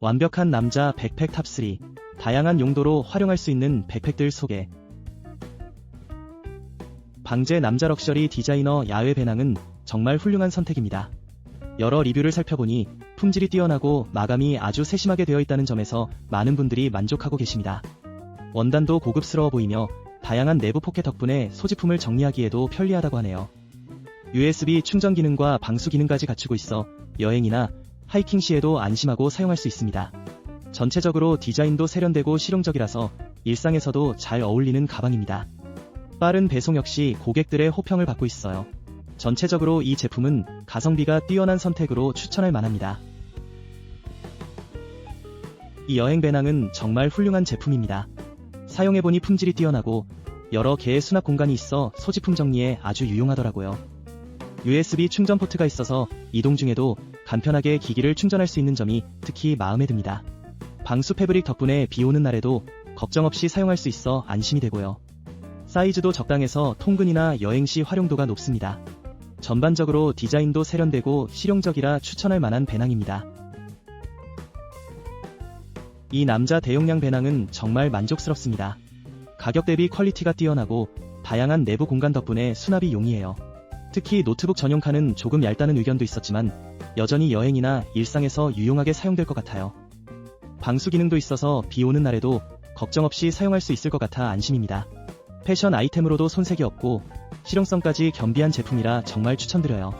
완벽한 남자 백팩 탑3 다양한 용도로 활용할 수 있는 백팩들 소개 방제 남자 럭셔리 디자이너 야외 배낭은 정말 훌륭한 선택입니다. 여러 리뷰를 살펴보니 품질이 뛰어나고 마감이 아주 세심하게 되어 있다는 점에서 많은 분들이 만족하고 계십니다. 원단도 고급스러워 보이며 다양한 내부 포켓 덕분에 소지품을 정리하기에도 편리하다고 하네요. USB 충전 기능과 방수 기능까지 갖추고 있어 여행이나 하이킹 시에도 안심하고 사용할 수 있습니다. 전체적으로 디자인도 세련되고 실용적이라서 일상에서도 잘 어울리는 가방입니다. 빠른 배송 역시 고객들의 호평을 받고 있어요. 전체적으로 이 제품은 가성비가 뛰어난 선택으로 추천할 만합니다. 이 여행 배낭은 정말 훌륭한 제품입니다. 사용해보니 품질이 뛰어나고 여러 개의 수납 공간이 있어 소지품 정리에 아주 유용하더라고요. USB 충전 포트가 있어서 이동 중에도 간편하게 기기를 충전할 수 있는 점이 특히 마음에 듭니다. 방수 패브릭 덕분에 비 오는 날에도 걱정 없이 사용할 수 있어 안심이 되고요. 사이즈도 적당해서 통근이나 여행 시 활용도가 높습니다. 전반적으로 디자인도 세련되고 실용적이라 추천할 만한 배낭입니다. 이 남자 대용량 배낭은 정말 만족스럽습니다. 가격 대비 퀄리티가 뛰어나고 다양한 내부 공간 덕분에 수납이 용이해요. 특히 노트북 전용 칸은 조금 얇다는 의견도 있었지만 여전히 여행이나 일상에서 유용하게 사용될 것 같아요. 방수 기능도 있어서 비 오는 날에도 걱정 없이 사용할 수 있을 것 같아 안심입니다. 패션 아이템으로도 손색이 없고 실용성까지 겸비한 제품이라 정말 추천드려요.